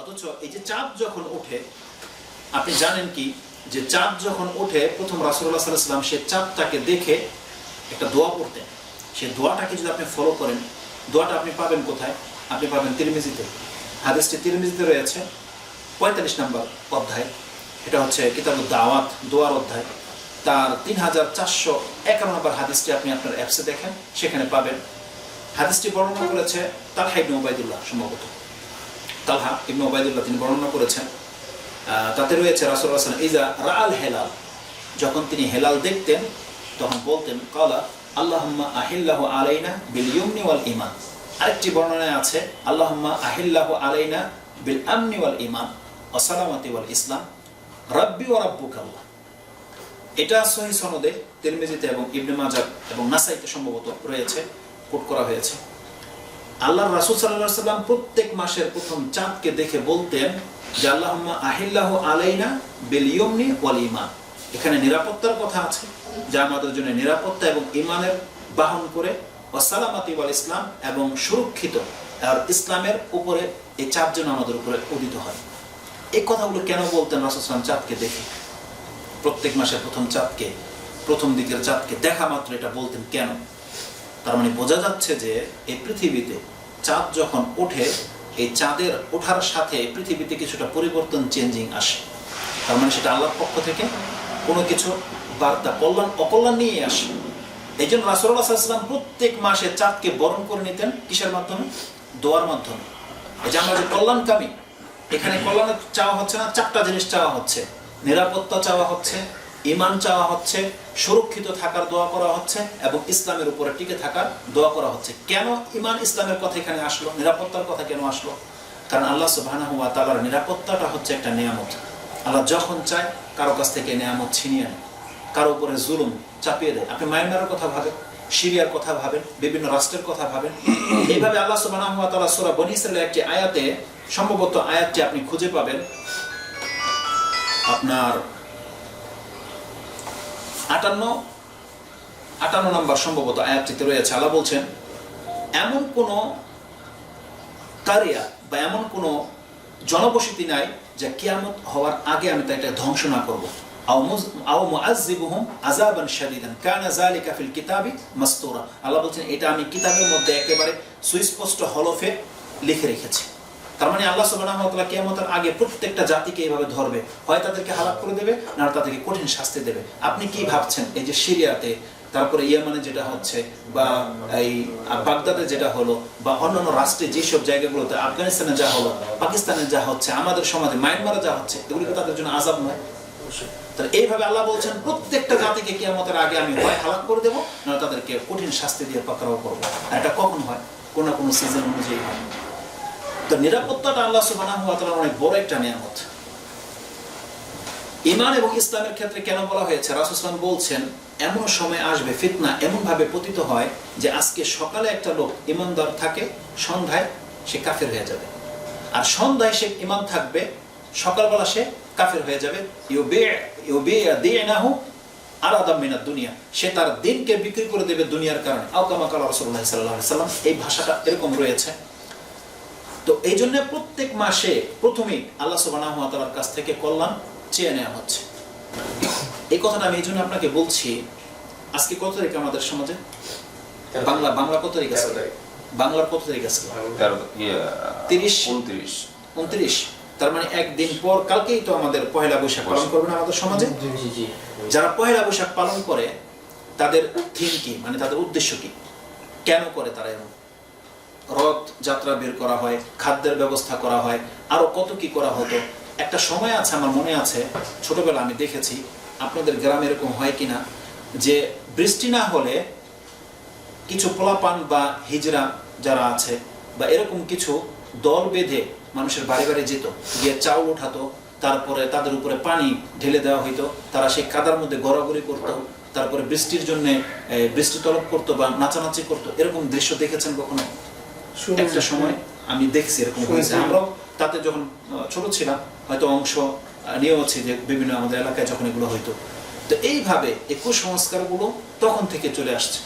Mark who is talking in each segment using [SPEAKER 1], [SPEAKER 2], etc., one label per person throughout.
[SPEAKER 1] অথচ এই যে চাঁদ যখন ওঠে, আপনি জানেন কি যে চাঁদ যখন ওঠে, প্রথম রাসুল্লাহ সাল্লাম সে চাঁদটাকে দেখে একটা দোয়া পড়তেন। সেই দোয়াটাকে যদি আপনি ফলো করেন, দোয়াটা আপনি পাবেন কোথায়? আপনি পাবেন তিরমিজিতে। হাদিসটি তিরমিজিতে রয়েছে, পঁয়তাল্লিশ নম্বর অধ্যায়। এটা হচ্ছে কিতাব দাওয়াত, দোয়ার অধ্যায়। তার তিন হাজার চারশো একান্ন নম্বর হাদিসটি আপনি আপনার অ্যাপসে দেখেন, সেখানে পাবেন। হাদিসটি বর্ণনা করেছে তালহা ইবনে ওবায়দুল্লাহ সম্ভবত। তালহা ইবনে ওবায়দুল্লাহ তিনি বর্ণনা করেছেন। তাতে রয়েছে রাসুল্লাহ সাল্লাম ইজা রাআল হেলাল যখন তিনি হেলাল দেখতেন, তখন বলতেন কলা আল্লাহুম্মা আহিল্লাহ আলাইনা বিল ইউমনি ওয়াল ইমান আরেকটি বর্ণনায় আছে, আল্লাহুম্মা আহিল্লাহ আলাইনা বিল আমনি ওয়াল ইমান ওয়া সালামাতি ওয়াল ইসলাম, রাব্বি ওয়া রাব্বুকাল্লাহ এটা সহি সনদে তিরমিজিতে এবং ইবনে মাজাহ এবং নাসাইতে সম্ভবত রয়েছে, কোট করা হয়েছে। আল্লাহ রাসূল আলাইহি সাল্লাম প্রত্যেক মাসের প্রথম চাঁদকে দেখে বলতেন যে, আল্লাহুম্মা আহিল্লাহু আলাইনা বেলিয়মনি ওয়াল ঈমান। এখানে নিরাপত্তার কথা আছে, যা আমাদের জন্য নিরাপত্তা এবং ইমানের বাহন করে ওয়াসালামাতি ওয়াল ইসলাম এবং সুরক্ষিত। আর ইসলামের উপরে এই চাপ যেন আমাদের উপরে উদিত হয়। এই কথাগুলো কেন বলতেন রাসূল সাল্লাল্লাহু সাল্লাম চাঁদকে দেখে? প্রত্যেক মাসের প্রথম চাঁদকে, প্রথম দিকের চাঁদকে দেখা মাত্র এটা বলতেন কেন? তার মানে বোঝা যাচ্ছে যে, এই পৃথিবীতে চাঁদ যখন ওঠে, এই চাঁদের ওঠার সাথে পৃথিবীতে কিছুটা পরিবর্তন চেঞ্জিং আসে। তার মানে সেটা আল্লাহর পক্ষ থেকে কোনো কিছু বার্তা, কল্যাণ, অকল্যাণ নিয়ে আসে। এই জন্য রাসুল্লাহ সাল্লাম প্রত্যেক মাসে চাঁদকে বরণ করে নিতেন। কিসের মাধ্যমে? দোয়ার মাধ্যমে। এই যে আমরা যে কল্যাণকামী, এখানে কল্যাণ চাওয়া হচ্ছে না, চারটা জিনিস চাওয়া হচ্ছে। নিরাপত্তা চাওয়া হচ্ছে ইমান চাওয়া হচ্ছে সুরক্ষিত থাকার দোয়া করা হচ্ছে এবং ইসলামের উপরে টিকে থাকার দোয়া করা হচ্ছে। কেন ইমান ইসলামের কথা এখানে আসলো? নিরাপত্তার কথা কেন আসলো? কারণ আল্লাহ সুবহানাহু ওয়া তাআলার নিরাপত্তাটা হচ্ছে একটা নিয়ামত। আল্লাহ যখন চায়, কারও কাছ থেকে নিয়ামত ছিনিয়ে নেয়, কারও উপরে জুলুম চাপিয়ে দেয়। আপনি মায়ানমারের কথা ভাবেন, সিরিয়ার কথা ভাবেন, বিভিন্ন রাষ্ট্রের কথা ভাবেন। এইভাবে আল্লাহ সুবহানাহু ওয়া তাআলা সূরা বনী ইসরাইলের একটি আয়াতে, সম্ভবত আয়াতটি আপনি খুঁজে পাবেন। আপনার আটান্ন আটান্ন নম্বর সম্ভবত আয়াতটিতে রয়েছে। আল্লাহ বলছেন, এমন কোন কারিয়া বা এমন কোন জনবসতি নাই যা কিয়ামত হওয়ার আগে আমি তা এটা ধ্বংস না করব। কিতাবি আল্লাহ বলছেন, এটা আমি কিতাবের মধ্যে একেবারে সুস্পষ্ট হলফে লিখে রেখেছি। তার মানে আল্লাহ তাআলা কিয়ামতের আগে প্রত্যেকটা জাতিকে এইভাবে ধরবে। হয় তাদেরকে হালাক করে দেবে, না তাদেরকে কঠিন শাস্তি দেবে। আপনি কি ভাবছেন? এই যে সিরিয়াতে, তারপরে ইয়ামানে যেটা হচ্ছে, বা এই বাগদাদে যেটা হলো, বা অন্যান্য রাষ্ট্রে যেসব জায়গাগুলোতে, আফগানিস্তানে যা হলো, পাকিস্তানে যা হচ্ছে, আমাদের সমাজে, মায়ানমারে যা হচ্ছে, এগুলো কি তাদের জন্য আজাব নয়? তাহলে এইভাবে আল্লাহ বলছেন, প্রত্যেকটা জাতিকে কিয়ামতের আগে আমি হয় হালাক করে দেবো, না তাদেরকে কঠিন শাস্তি দিয়ে পাকড়াও করব। এটা কখন হয়? কোন না কোনো সিজন অনুযায়ী হয়। তো নিরাপত্তাটা আল্লাহ তাআলার অনেক বড় একটা নিয়ামত। ইমান এবং ইসলামের ক্ষেত্রে কেন বলা হয়েছে? সাল্লাল্লাহু বলছেন, এমন সময় আসবে, ফিতনা এমন ভাবে পতিত হয় যে আজকে সকালে একটা লোক ইমানদার থাকে, সন্ধ্যায় সে কাফের হয়ে যাবে। আর সন্ধ্যায় সে ইমান থাকবে, সকালবেলা সে কাফের হয়ে যাবে। দিনাহু আরাদাম মিনাদ দুনিয়া। সে তার দিনকে বিক্রি করে দেবে দুনিয়ার কারণে। আওকামা কাল রাসূলুল্লাহ সাল্লাল্লাহু সাল্লাম, এই ভাষাটা এরকম রয়েছে। তো এই জন্য প্রত্যেক মাসে প্রথমেই আল্লাহ সুবহানাহু ওয়া কাছ থেকে কল্যাণ চেয়ে নেওয়া হচ্ছে। এই কথাটা আমি এই জন্য আপনাকে বলছি আজকে কত তারিখ আমাদের সমাজে? বাংলা বাংলা কত তারিখ আছে? বাংলার কত তারিখ আছে?
[SPEAKER 2] ইয়ে
[SPEAKER 1] তিরিশ?
[SPEAKER 2] উনত্রিশ।
[SPEAKER 1] উনত্রিশ। তার মানে একদিন পর কালকেই তো আমাদের পয়লা বৈশাখ পালন করবে না আমাদের সমাজে?
[SPEAKER 3] জি জি
[SPEAKER 1] যারা পয়লা বৈশাখ পালন করে তাদের থিম কি? মানে তাদের উদ্দেশ্য কি? কেন করে তারা এরকম রথ যাত্রা বের করা হয়, খাদ্যের ব্যবস্থা করা হয়, আরও কত কি করা হতো? একটা সময় আছে, আমার মনে আছে, ছোটবেলা আমি দেখেছি, আপনাদের গ্রামে এরকম হয় কিনা, যে বৃষ্টি না হলে কিছু পোলাপান বা হিজরা যারা আছে, বা এরকম কিছু দল বেঁধে মানুষের বাড়ি বাড়ি যেত, গিয়ে চাউল উঠাতো, তারপরে তাদের উপরে পানি ঢেলে দেওয়া হইতো, তারা সেই কাদার মধ্যে গড়াগড়ি করতো, তারপরে বৃষ্টির জন্য বৃষ্টি তলব করতো বা নাচানাচি করতো, এরকম দৃশ্য দেখেছেন কখনো? একটা সময় আমি দেখছি এরকম হয়েছে। আমরাও তাতে যখন ছোট ছিলাম হয়তো অংশ আহ, নিয়েও আছে যে বিভিন্ন আমাদের এলাকায় যখন এগুলো হইতো। তো এইভাবে এই কুসংস্কারগুলো তখন থেকে চলে আসছে।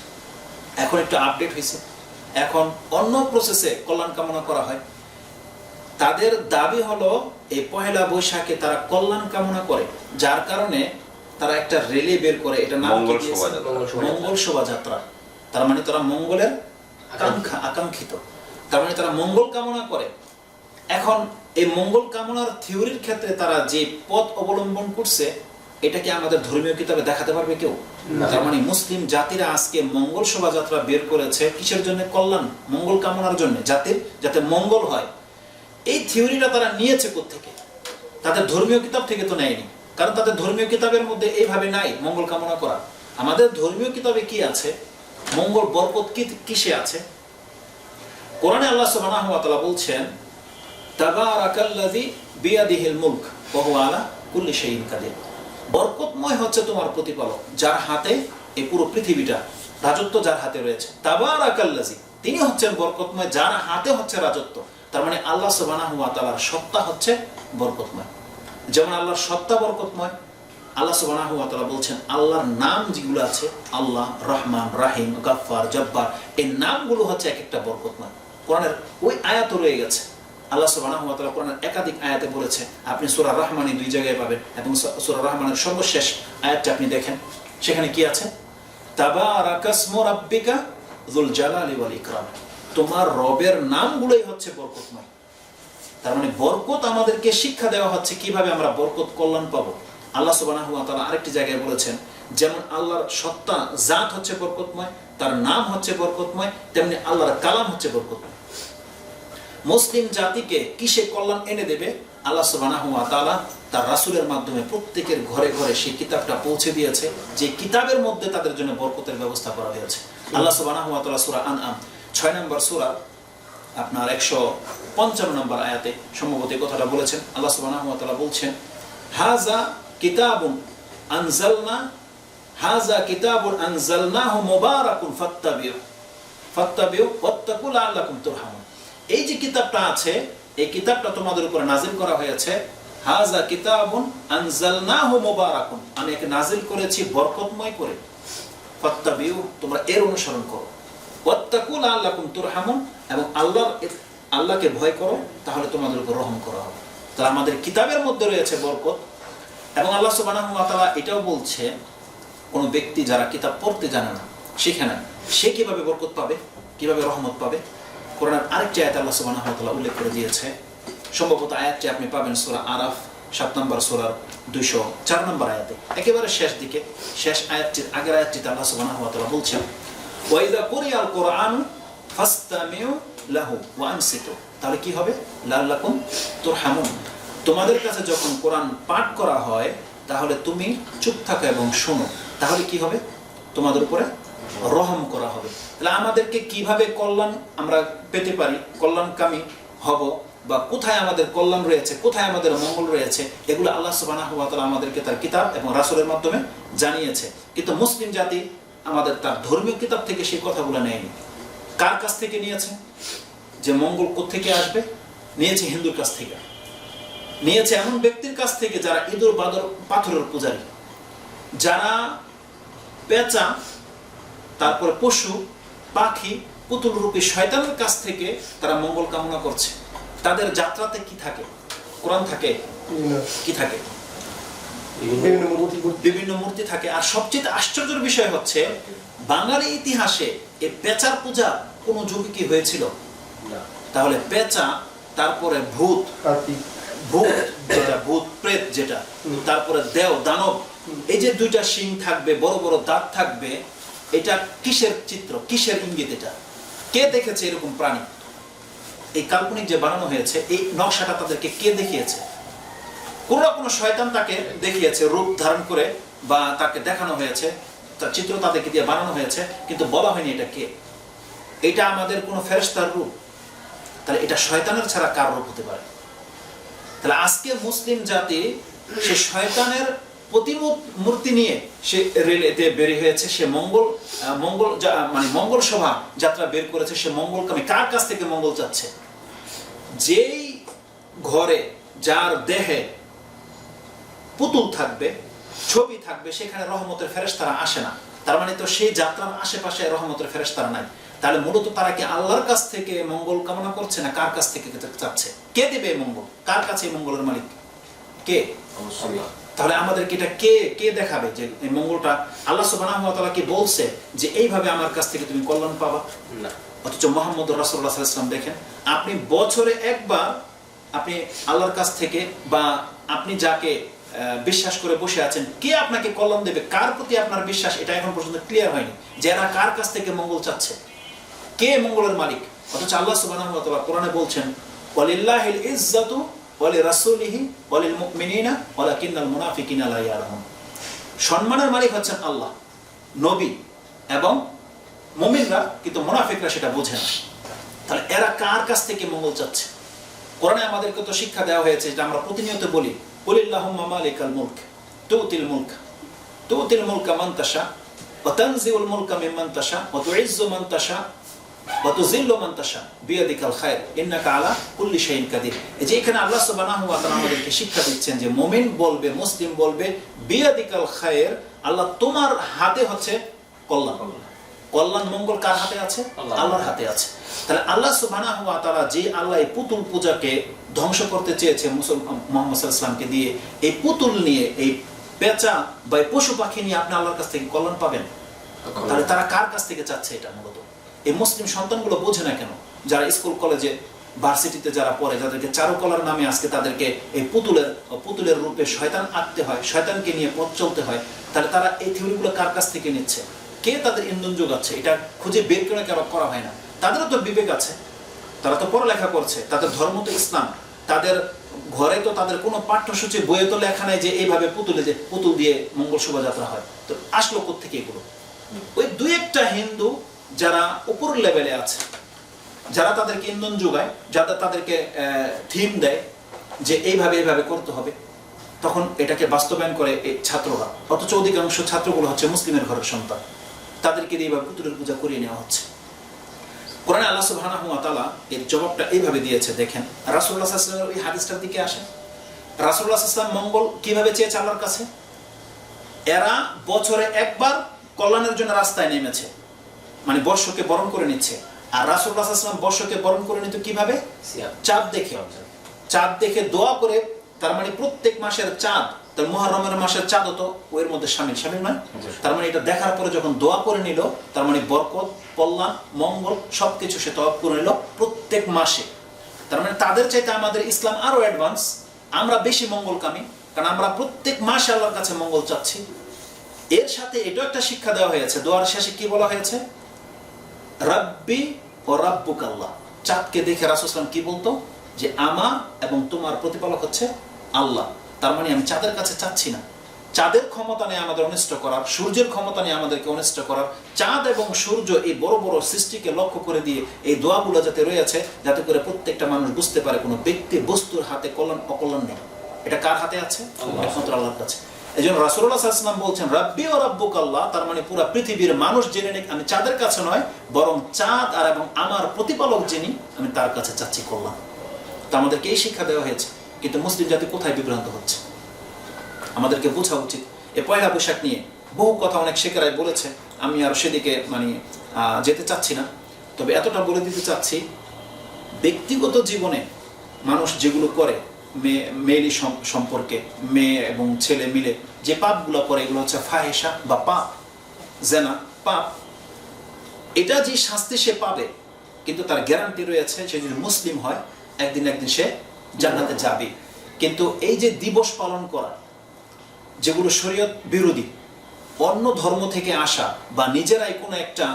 [SPEAKER 1] এখন একটু আপডেট হয়েছে। এখন অন্য প্রসেসে কল্যাণ কামনা করা হয়। তাদের দাবি হলো এই পহেলা বৈশাখে তারা কল্যাণ কামনা করে যার কারণে তারা একটা রেলি বের করে এটা নাম।
[SPEAKER 3] মঙ্গল শোভাযাত্রা।
[SPEAKER 1] তার মানে তারা মঙ্গলের আকাঙ্ক্ষা আকাঙ্ক্ষিত। তার মানে তারা মঙ্গল কামনা করে। এখন এই মঙ্গল কামনার থিওরির ক্ষেত্রে তারা যে পথ অবলম্বন করছে এটা কি আমাদের ধর্মীয় কিতাবে দেখাতে পারবে কেউ? তার মানে মুসলিম জাতিরা আজকে মঙ্গল শোভাযাত্রা বের করেছে কিসের জন্য? কল্যাণ মঙ্গল কামনার জন্য। জাতির যাতে মঙ্গল হয়। এই থিওরিটা তারা নিয়েছে থেকে তাদের ধর্মীয় কিতাব থেকে তো নেয়নি। কারণ তাদের ধর্মীয় কিতাবের মধ্যে এইভাবে নাই মঙ্গল কামনা করা। আমাদের ধর্মীয় কিতাবে কি আছে? মঙ্গল বরকত কি কিসে আছে? কোরআনে আল্লাহ সুবহানাহু ওয়া তাআলা বলছেন, তাবারাকাল্লাযী বিয়াদিহিল মুলক ওয়া হুয়া আলা কুল্লি শাইইন কাদির। বরকতময় হচ্ছে তোমার প্রতিপালক, যার হাতে এই পুরো পৃথিবীটা, রাজত্ব যার হাতে রয়েছে। তাবারাকাল্লাযী, তিনি হচ্ছেন বরকতময়, যার হাতে হচ্ছে রাজত্ব। তার মানে আল্লাহ সুবহানাহু ওয়া তাআলার সত্তা হচ্ছে বরকতময়। যেমন আল্লাহর সত্তা বরকতময়, আল্লাহ সুবহানাহু ওয়া তাআলা বলছেন, আল্লাহর নাম যেগুলো আছে, আল্লাহ, রহমান, রাহিম, গাফফার, জব্বার, এই নামগুলো হচ্ছে এক একটা বরকতময়। কোরআনের ওই আয়াত রয়ে গেছে। আল্লাহ তাআলা কোরআনের একাধিক আয়াতে বলেছে, আপনি সূরা রহমানে দুই জায়গায় পাবেন এবং সূরা রহমানের সর্বশেষ আয়াতটা আপনি দেখেন। সেখানে কি আছে? তাবারাকাসমু রাব্বিকা যুল জালালি তোমার রবের নামগুলোই হচ্ছে বরকতময়। তার মানে বরকত আমাদেরকে শিক্ষা দেওয়া হচ্ছে কীভাবে আমরা বরকত কল্যাণ পাবো। আল্লাহ ওয়া আরেকটি জায়গায় বলেছেন, যেমন আল্লাহর সত্তা, জাত হচ্ছে বরকতময়, তার নাম হচ্ছে বরকতময়, তেমনি আল্লাহর কালাম হচ্ছে বরকতময়। মুসলিম জাতিকে কিসে কল্যাণ এনে দেবে? আল্লাহ ওয়া তার রাসূলের মাধ্যমে প্রত্যেকের ঘরে ঘরে সেই কিতাবটা পৌঁছে দিয়েছে, যে কিতাবের মধ্যে তাদের জন্য বরকতের ব্যবস্থা করা হয়েছে। আল্লাহ তাআলা সূরা আনআম 6 নম্বর সূরা, আপনার একশো পঞ্চান্ন নম্বর আয়াতে সম্ভবত এই কথাটা বলেছেন। আল্লাহ তাআলা বলছেন হাজা কিতাবুন আনজালনা হাজা কিতাবুন আনজালনাহু মুবারাকুন ফাত্তাবিউ ফাত্তাবিউ ওয়াত্তাকু লাআল্লাকুম তুরহামুন। এই যে কিতাবটা আছে, এই কিতাবটা তোমাদের উপরে নাজিল করা হয়েছে হাজা কিতাবুন আনজালনাহু মুবারাকুন। আমি নাজিল করেছি বরকতময় করে। ফাত্তাবিউ, তোমরা এর অনুসরণ করো। ওয়াত্তাকুল আল্লাকুম তুরহামুন, এবং আল্লাহকে ভয় করো, তাহলে তোমাদের উপর রহম করা হবে। তাহলে আমাদের কিতাবের মধ্যে রয়েছে বরকত, এবং আল্লাহ সুবহানাহু ওয়া তাআলা এটাও বলছে, কোন ব্যক্তি যারা কিতাব পড়তে জানে না, শিখে না, সে কীভাবে বরকত পাবে, কীভাবে রহমত পাবে? কোরআনের আরেকটি আয়াত আল্লাহ তাআলা উল্লেখ করে দিয়েছে। সম্ভবত আয়াতটি আপনি পাবেন সূরা আরাফ, সাত নম্বর সূরার দুইশো চার নম্বর আয়াতে। একেবারে শেষ দিকে, শেষ আয়াতটির আগের আয়াতটিতে আল্লাহ তাআলা বলছেন ওয়াইদা কুরিয়াল কোরআন ফাস্তামিউ লাহু ওয়া আনসিতু তাহলে কি হবে? লাল্লাকুম তুরহামুন। তোমাদের কাছে যখন কোরআন পাঠ করা হয়, তাহলে তুমি চুপ থাকো এবং শোনো। তাহলে কি হবে? তোমাদের উপরে রহম করা হবে। তাহলে আমাদেরকে কীভাবে কল্যাণ আমরা পেতে পারি? কল্যাণকামী হব বা কোথায় আমাদের কল্যাণ রয়েছে, কোথায় আমাদের মঙ্গল রয়েছে, এগুলো আল্লাহ তাআলা আমাদেরকে তার কিতাব এবং রাসূলের মাধ্যমে জানিয়েছে। কিন্তু মুসলিম জাতি আমাদের তার ধর্মীয় কিতাব থেকে সেই কথাগুলো নেয়নি। কার কাছ থেকে নিয়েছে? যে মঙ্গল থেকে আসবে? নিয়েছে হিন্দুর কাছ থেকে। নিয়েছে এমন ব্যক্তির কাছ থেকে যারা ইঁদুর, বাদর, পাথরের পূজারী। যারা পেঁচা তারপরে পশু পাখি পুতুল রূপী শয়তানের কাছ থেকে তারা মঙ্গল কামনা করছে। তাদের যাত্রাতে কি থাকে? কোরআন থাকে? কি থাকে?
[SPEAKER 2] বিভিন্ন মূর্তি
[SPEAKER 1] থাকে। আর সবচেয়ে আশ্চর্যের বিষয় হচ্ছে বাঙালি ইতিহাসে এই পেঁচার পূজা কোন যুগে কি হয়েছিল? তাহলে পেঁচা তারপরে ভূত ভূত যেটা ভূত প্রেত যেটা। তারপরে দেও দানব। এই যে দুইটা শিং থাকবে বড় বড় দাঁত থাকবে এটা কিসের চিত্র? কিসের ইঙ্গিত এটা? কে দেখেছে এরকম প্রাণী? এই কাল্পনিক যে বানানো হয়েছে, এই নকশাটা তাদেরকে কে দেখিয়েছে? কোন না কোনো শয়তান তাকে দেখিয়েছে, রূপ ধারণ করে বা তাকে দেখানো হয়েছে, তার চিত্র তাদেরকে দিয়ে বানানো হয়েছে, কিন্তু বলা হয়নি এটা কে? এটা আমাদের কোনো ফেরস্তার রূপ। তাহলে এটা শয়তানের ছাড়া কার রূপ হতে পারে? তাহলে আজকে মুসলিম জাতি, সে শয়তানের প্রতিমূর্ত মূর্তি নিয়ে সে রেলেতে বেরিয়ে হয়েছে, সে মঙ্গল মঙ্গল মানে মঙ্গল সভা যাত্রা বের করেছে, সে মঙ্গলকামী। কার কাছ থেকে মঙ্গল যাচ্ছে যেই ঘরে, যার দেহে পুতুল থাকবে, ছবি থাকবে, সেখানে রহমতের ফেরেশতারা আসে না। তার মানে তো সেই যাত্রার আশেপাশে রহমতের ফেরেশতারা নাই। তাহলে মূলত তারা কি আল্লাহর কাছ থেকে মঙ্গল কামনা করছে না কার কাছ থেকে চাচ্ছে? কে দেবে মঙ্গল? কার কাছে মঙ্গলের মালিক? কে?
[SPEAKER 2] অবশ্যই।
[SPEAKER 1] তাহলে আমাদেরকে এটা কে কে দেখাবে যে এই মঙ্গলটা আল্লাহ সুবহানাহু ওয়া তাআলা কি বলছে যে এইভাবে আমার কাছ থেকে তুমি কল্যাণ পাবা?
[SPEAKER 2] না।
[SPEAKER 1] অথচ মোহাম্মদ রাসুল্লাহ সাল্লাম দেখেন আপনি বছরে একবার আপনি আল্লাহর কাছ থেকে বা আপনি যাকে বিশ্বাস করে বসে আছেন কে আপনাকে কল্যাণ দেবে? কার প্রতি আপনার বিশ্বাস? এটা এখন পর্যন্ত ক্লিয়ার হয়নি। যে এরা কার কাছ থেকে মঙ্গল চাচ্ছে? কে মঙ্গলের মালিক? অথচ আল্লাহ সুবহানাহু ওয়া তাআলা কোরআনে বলছেন ওয়ালিল্লাহিল ইজ্জাতু সম্মানের মালিক হচ্ছেন আল্লাহ, নবী এবং কিন্তু সেটা বোঝে না। তাহলে এরা কার কাছ থেকে মঙ্গল চাচ্ছে? কোরআনে আমাদেরকে তো শিক্ষা দেওয়া হয়েছে যেটা আমরা প্রতিনিয়ত বলি, কুলিল্লাহুম্মা মালিকাল মুলক, তুতিল মুলক। তুতিল মুলকা মান তাশা, ওয়া তানজিউল মুলকা মিম্মান তাশা, ওয়া তুইজ্জু মান তাশা আল্লাহ আমাদেরকে শিক্ষা দিচ্ছেন যে মুমিন বলবে মুসলিম বলবে বিয়াদিকাল খায়র আল্লাহ তোমার হাতে হচ্ছে কল্যাণ। কল্যাণ মঙ্গল কার হাতে আছে? আল্লাহর হাতে আছে। তাহলে আল্লাহ যে আল্লাহ এই পুতুল পূজাকে ধ্বংস করতে চেয়েছে মুসলমান মোহাম্মদ আলাইহি দিয়ে এই পুতুল নিয়ে এই পেঁচা বা পশু পাখি নিয়ে আপনি আল্লাহর কাছ থেকে কল্যাণ পাবেন? তাহলে তারা কার কাছ থেকে চাচ্ছে এটা মূলত? এই মুসলিম সন্তানগুলো বোঝে না কেন? যারা স্কুল, কলেজে, ভার্সিটিতে যারা পড়ে, যাদেরকে চারুকলার নামে আজকে তাদেরকে এই পুতুলের পুতুলের রূপে শয়তান আঁকতে হয়, শয়তানকে নিয়ে পথ চলতে হয়, তাহলে তারা এই থিওরিগুলো কার কাছ থেকে নিচ্ছে? কে তাদের ইন্ধন যোগাচ্ছে? এটা খুঁজে বের করে কেন করা হয় না? তাদেরও তো বিবেক আছে। তারা তো পড়ালেখা করছে, তাদের ধর্ম তো ইসলাম। তাদের ঘরে তো তাদের কোনো পাঠ্যসূচি, বইয়ে তো লেখা নাই যে এইভাবে পুতুলে যে পুতুল দিয়ে মঙ্গল শোভাযাত্রা হয়। তো আসলো কোথেকে এগুলো? ওই দুই একটা হিন্দু যারা উপর লেভেলে আছে, যারা তাদেরকে ইন্ধন যোগায়, যারা তাদেরকে থিম দেয় যে এইভাবে এইভাবে করতে হবে, তখন এটাকে বাস্তবায়ন করে এই ছাত্ররা। অথচ অধিকাংশ ছাত্রগুলো হচ্ছে মুসলিমের ঘরের সন্তান। তাদেরকে দিয়ে পুতুলের পূজা করিয়ে নেওয়া হচ্ছে। কোরআনে আল্লাহ সুবহানাহু ওয়া তাআলা এর জবাবটা এইভাবে দিয়েছে, দেখেন, রাসূলুল্লাহ সাল্লাল্লাহু ওই হাদিসটার দিকে আসেন। রাসূলুল্লাহ সাল্লাল্লাহু মঙ্গল কীভাবে চেয়েছে আল্লাহর কাছে? এরা বছরে একবার কল্যাণের জন্য রাস্তায় নেমেছে। মানে বর্ষকে বরণ করে নিচ্ছে। আর আলাইহি ওয়াসাল্লাম বর্ষকে বরণ করে নিত কীভাবে? চাঁদ দেখে। চাঁদ দেখে দোয়া করে তার মানে প্রত্যেক মাসের চাঁদ তার মুহররমের মাসের চাঁদও তো ওর মধ্যে শামিল। শামিল নয়? তার মানে এটা দেখার পরে যখন দোয়া করে নিল তার মানে বরকত কল্যাণ মঙ্গল সবকিছু সে তওয়াব করে নিল প্রত্যেক মাসে। তার মানে তাদের চাইতে আমাদের ইসলাম আরও অ্যাডভান্স। আমরা বেশি মঙ্গলকামী কারণ আমরা প্রত্যেক মাসে আল্লাহর কাছে মঙ্গল চাচ্ছি। এর সাথে এটাও একটা শিক্ষা দেওয়া হয়েছে। দোয়ার শেষে কি বলা হয়েছে? রাব্বি ও রাব্বুক আল্লাহ চাঁদকে দেখে রাসুসলাম কি বলতো? যে আমার এবং তোমার প্রতিপালক হচ্ছে আল্লাহ। তার মানে আমি চাঁদের কাছে চাচ্ছি না। চাঁদের ক্ষমতা নেই আমাদের অনিষ্ট করার সূর্যের ক্ষমতা নেই আমাদেরকে অনিষ্ট করার চাঁদ এবং সূর্য এই বড় বড় সৃষ্টিকে লক্ষ্য করে দিয়ে এই দোয়াগুলো যাতে রয়েছে যাতে করে প্রত্যেকটা মানুষ বুঝতে পারে কোনো ব্যক্তি বস্তুর হাতে কল্যাণ অকল্যাণ নেই। এটা কার হাতে আছে। একমাত্র আল্লাহর কাছে। এই জন্য রাসুল্লাহ সাল্লাম বলছেন, রাব্বি ও রাব্বুক তার মানে পুরো পৃথিবীর মানুষ জেনে নিক, আমি চাঁদের কাছে নয়, বরং চাঁদ আর এবং আমার প্রতিপালক যিনি, আমি তার কাছে চাচ্ছি কল্যাণ। তো আমাদেরকে এই শিক্ষা দেওয়া হয়েছে, কিন্তু মুসলিম জাতি কোথায় বিভ্রান্ত হচ্ছে? আমাদেরকে বোঝা উচিত। এ পয়লা বৈশাখ নিয়ে বহু কথা অনেক শেখেরাই বলেছে, আমি আর সেদিকে মানে যেতে চাচ্ছি না। তবে এতটা বলে দিতে চাচ্ছি, ব্যক্তিগত জীবনে মানুষ যেগুলো করে মেয়ে সম্পর্কে, মেয়ে এবং ছেলে মিলে যে পাপগুলো করে এগুলো হচ্ছে ফাহেসা বা পাপ, জেনা, পাপ। এটা যে শাস্তি সে পাবে, কিন্তু তার গ্যারান্টি রয়েছে সে যদি মুসলিম হয়, একদিন একদিন সে জান্নাতে যাবে। কিন্তু এই যে দিবস পালন করা, যেগুলো শরীয়ত বিরোধী, অন্য ধর্ম থেকে আসা বা নিজেরাই কোনো একটা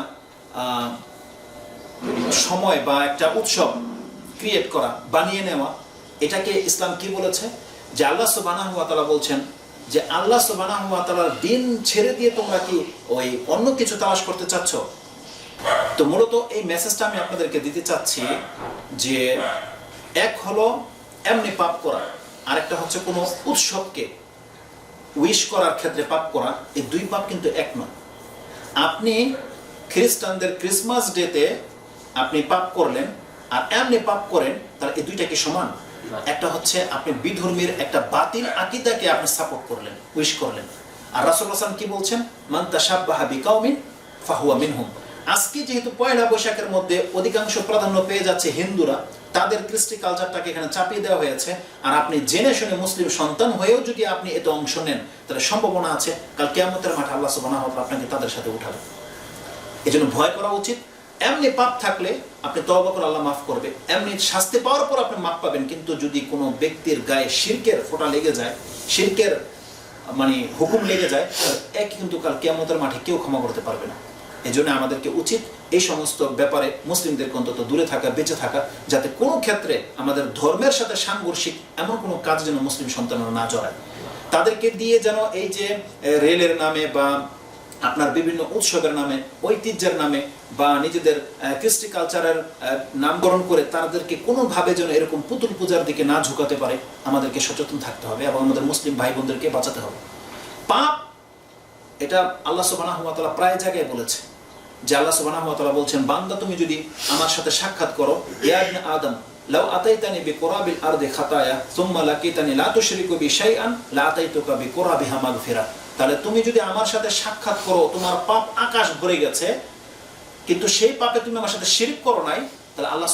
[SPEAKER 1] সময় বা একটা উৎসব ক্রিয়েট করা, বানিয়ে নেওয়া এটাকে ইসলাম কি বলেছে? যে আল্লাহ সুবানাহু বলছেন যে আল্লাহ সুবানাহু দিন ছেড়ে দিয়ে তোমরা কি ওই অন্য কিছু তালাশ করতে চাচ্ছ? তো মূলত এই মেসেজটা আমি আপনাদেরকে দিতে চাচ্ছি যে এক হলো এমনি পাপ করা, আরেকটা হচ্ছে কোনো উৎসবকে উইশ করার ক্ষেত্রে পাপ করা, এই দুই পাপ কিন্তু এক নয়। আপনি খ্রিস্টানদের ক্রিসমাস ডেতে আপনি পাপ করলেন আর এমনি পাপ করেন, তাহলে এই দুইটা কি সমান। একটা হচ্ছে আপনি বিধর্মীর একটা বাতিল আকিদাকে আপনি সাপোর্ট করলেন উইশ করলেন। আর রাসূল হাসান কি বলছেন? মান তাশাব্বাহা বিকাউমিন ফাহুয়া মিনহুম। আজকে যেহেতু পয়লা বৈশাখের মধ্যে অধিকাংশ প্রাধান্য পেয়ে যাচ্ছে হিন্দুরা, তাদের কৃষ্টি কালচারটাকে এখানে চাপিয়ে দেওয়া হয়েছে। আর আপনি জেনে শুনে মুসলিম সন্তান হয়েও যদি আপনি এতে অংশ নেন, তাহলে সম্ভাবনা আছে, কাল কেয়ামতের মাঠে আল্লাহ ওয়া আপনাকে তাদের সাথে উঠাবে। এই জন্য ভয় করা উচিত। এমনি পাপ থাকলে আপনি তওবা করে আল্লাহ মাফ করবে। এমনি শাস্তি পাওয়ার পর আপনি মাফ পাবেন, কিন্তু যদি কোনো ব্যক্তির গায়ে শিরকের ফোঁটা লেগে যায়, শিরকের মানে হুকুম লেগে যায় এক কিন্তু কাল কেয়ামতের মাঠে কেউ ক্ষমা করতে পারবে না। এই জন্য আমাদেরকে উচিত এই সমস্ত ব্যাপারে মুসলিমদেরকে অন্তত দূরে থাকা, বেঁচে থাকা, যাতে কোনো ক্ষেত্রে আমাদের ধর্মের সাথে সাংঘর্ষিক এমন কোনো কাজ যেন মুসলিম সন্তানরা না জড়ায়। তাদেরকে দিয়ে যেন এই যে রেলের নামে বা আপনার বিভিন্ন উৎসবের নামে, ঐতিহ্যের নামে বা নিজেদের কৃষ্টি কালচারের নামকরণ করে তাদেরকে কোনোভাবে যেন এরকম পুতুল পূজার দিকে না ঝুঁকাতে পারে, আমাদেরকে সচেতন থাকতে হবে এবং আমাদের মুসলিম ভাই বোনদেরকে বাঁচাতে হবে। পাপ, এটা আল্লাহ সুবাহ প্রায় জায়গায় বলেছে যে আল্লাহ সুবাহ বলছেন, বান্দা তুমি যদি আমার সাথে সাক্ষাৎ করো, ইয়া ইবনে আদম, লাউ আতাইতানি বিকুরাবিল আরদি খাতায়া, সুম্মা লাকিতানি লা তুশরিকু বি শাইআন, লা আতাইতুকা বিকুরাবিহা মাগফিরা তাহলে তুমি যদি আমার সাথে সাক্ষাৎ করো, তোমার পাপ আকাশ ভরে গেছে, কিন্তু সেই পাপে তুমি আমার সাথে শিরক করো নাই, তাহলে আল্লাহ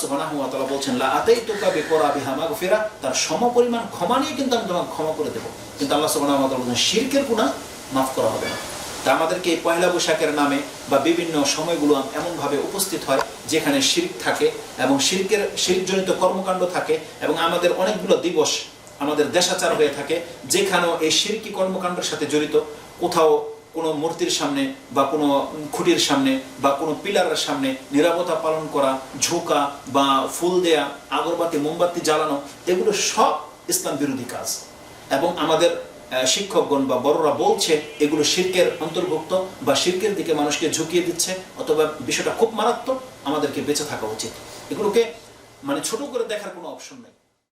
[SPEAKER 1] তাআলা বলছেন, লা আতাইতুকা বিকুরাবিহা মাগফিরা তার সমপরিমাণ ক্ষমা নিয়ে কিন্তু আমি তোমাকে ক্ষমা করে দেবো। কিন্তু আল্লাহ তাআলা বলছেন, শিরকের গুনাহ মাফ করা হবে না। তা আমাদেরকে এই পয়লা বৈশাখের নামে বা বিভিন্ন সময়গুলো এমনভাবে উপস্থিত হয়, যেখানে শির্ক থাকে এবং শিল্পের শিল্পজনিত কর্মকাণ্ড থাকে, এবং আমাদের অনেকগুলো দিবস আমাদের দেশাচার হয়ে থাকে, যেখানেও এই শিরকি কর্মকাণ্ডের সাথে জড়িত, কোথাও কোনো মূর্তির সামনে বা কোনো খুঁটির সামনে বা কোনো পিলারের সামনে নিরাপত্তা পালন করা, ঝোঁকা বা ফুল দেয়া, আগরবাতি, মোমবাতি জ্বালানো, এগুলো সব ইসলাম বিরোধী কাজ। এবং আমাদের শিক্ষকগণ বা বড়রা বলছে, এগুলো শির্কের অন্তর্ভুক্ত বা শির্কের দিকে মানুষকে ঝুঁকিয়ে দিচ্ছে, অথবা বিষয়টা খুব মারাত্মক আমাদেরকে বেঁচে থাকা উচিত। এগুলোকে মানে ছোট করে দেখার কোনো অপশন নেই।